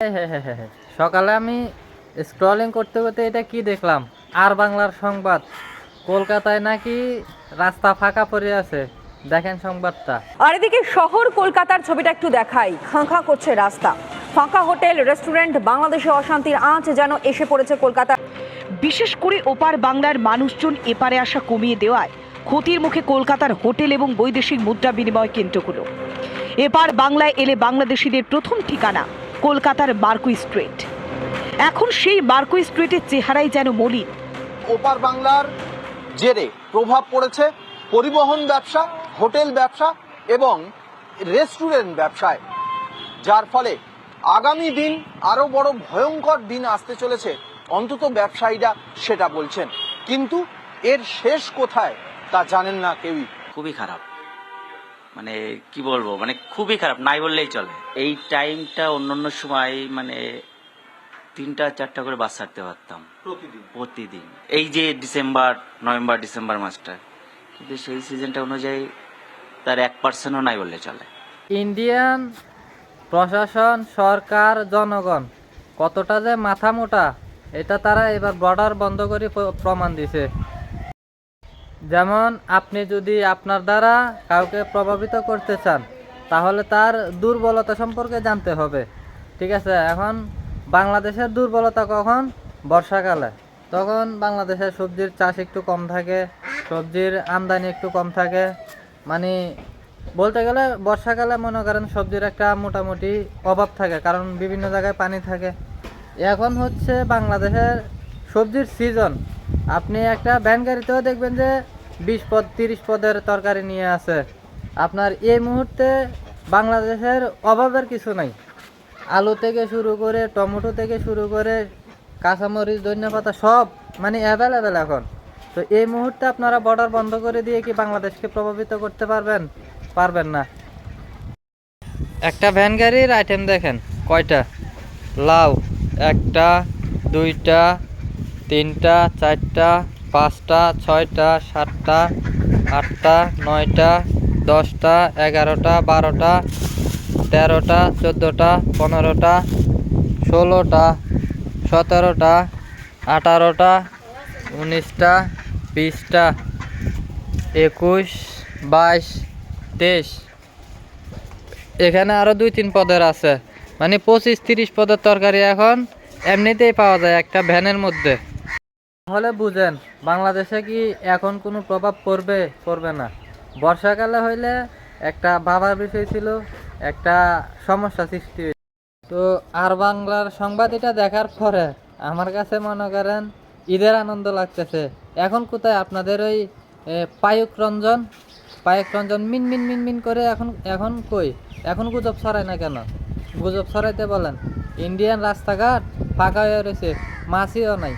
হ্যাঁ হ্যাঁ হ্যাঁ সকালে আমি স্ক্রলিং করতে করতে এটা কি দেখলাম? আর বাংলার সংবাদ। কলকাতায় নাকি রাস্তা ফাঁকা পড়ে আছে। দেখেন সংবাদটা। আর এদিকে শহর কলকাতার ছবিটা একটু দেখাই। খাঁ খাঁ করছে রাস্তা। ফাঁকা হোটেল রেস্টুরেন্ট বাংলাদেশে অশান্তির আঁচ যেন এসে পড়েছে কলকাতা। বিশেষ করে ওপার বাংলার মানুষজন এপারে আসা কমিয়ে দেওয়ায় ক্ষতির মুখে কলকাতার হোটেল এবং বৈদেশিক মুদ্রা বিনিময় কেন্দ্রগুলো। এপার বাংলায় এলে বাংলাদেশিদের প্রথম ঠিকানা। কলকাতার বারকুই স্ট্রিট। এখন সেই বারকুই স্ট্রিটের চেহারাই যেন মলিন। ওপার বাংলার জেরে প্রভাব পড়েছে পরিবহন ব্যবসা হোটেল ব্যবসা এবং রেস্টুরেন্ট ব্যবসায়। যার ফলে আগামী দিন আরও বড় ভয়ঙ্কর দিন আসতে চলেছে। অন্তত ব্যবসায়ীরা সেটা বলছেন। কিন্তু এর শেষ কোথায় তা জানেন না কেউই। খুবই খারাপ। মানে কি বলব মানে খুবই খারাপ নাই বললেই চলে। এই টাইমটা অন্য অন্য সময় মানে তিনটা চারটা করে বাস ছাড়তে পারতাম। প্রতিদিন? প্রতিদিন। এই যে ডিসেম্বর নভেম্বর ডিসেম্বর মাসটা কিন্তু সেই সিজনটা অনুযায়ী তার এক পার্সেন্টও নাই বললে চলে। ইন্ডিয়ান প্রশাসন সরকার জনগণ কতটা যে মাথা মোটা এটা তারা এবার বর্ডার বন্ধ করে প্রমাণ দিছে। যেমন আপনি যদি আপনার দ্বারা কাউকে প্রভাবিত করতে চান, তাহলে তার দুর্বলতা সম্পর্কে জানতে হবে। ঠিক আছে? এখন বাংলাদেশের দুর্বলতা কখন? বর্ষাকালে। তখন বাংলাদেশের সবজির চাষ একটু কম থাকে, সবজির আমদানি একটু কম থাকে। মানে বলতে গেলে বর্ষাকালে মনে করেন সবজির একটা মোটামুটি অভাব থাকে, কারণ বিভিন্ন জায়গায় পানি থাকে। এখন হচ্ছে বাংলাদেশের সবজির সিজন আপনি একটা ভ্যান গাড়িতেও দেখবেন যে বিশ পদ, তিরিশ পদের তরকারি নিয়ে আছে। আপনার এই মুহূর্তে বাংলাদেশের অভাবের কিছু নাই। আলু থেকে শুরু করে, টমেটো থেকে শুরু করে, কাঁচামরিচ, ধন্যপাতা সব মানে অ্যাভেলেবেল এখন। তো এই মুহূর্তে আপনারা বর্ডার বন্ধ করে দিয়ে কি বাংলাদেশকে প্রভাবিত করতে পারবেন? পারবেন না। একটা ভ্যান গাড়ির আইটেম দেখেন, কয়টা? লাউ, একটা, দুইটা তিনটা, চারটা, পাঁচটা, ছয়টা, সাতটা, আটটা, নয়টা, দশটা, এগারোটা, বারোটা, তেরোটা, চোদ্দোটা, পনেরোটা, ষোলোটা, সতেরোটা, আঠারোটা, উনিশটা, বিশটা, একুশ, বাইশ, তেইশ। এখানে আরও দুই, তিন পদের আছে। মানে পঁচিশ, তিরিশ পদের তরকারি এখন এমনিতেই পাওয়া যায় একটা ভ্যানের মধ্যে। তাহলে বুঝেন, বাংলাদেশে কি এখন কোনো প্রভাব পড়বে? পড়বে না। বর্ষাকালে হইলে একটা ভাবার বিষয় ছিল, একটা সমস্যা সৃষ্টি তো আর বাংলার সংবাদ এটা দেখার পরে আমার কাছে মনে করেন ঈদের আনন্দ লাগতেছে। এখন কোথায়? আপনাদের ওই পায়ুক রঞ্জন? পায়ুক রঞ্জন মিন মিন মিন মিন করে এখন এখন কই? এখন গুজব ছড়ায় না কেন? গুজব ছড়াইতে বলেন, ইন্ডিয়ান রাস্তাঘাট ফাঁকা হয়ে রয়েছে, মাছিও নাই।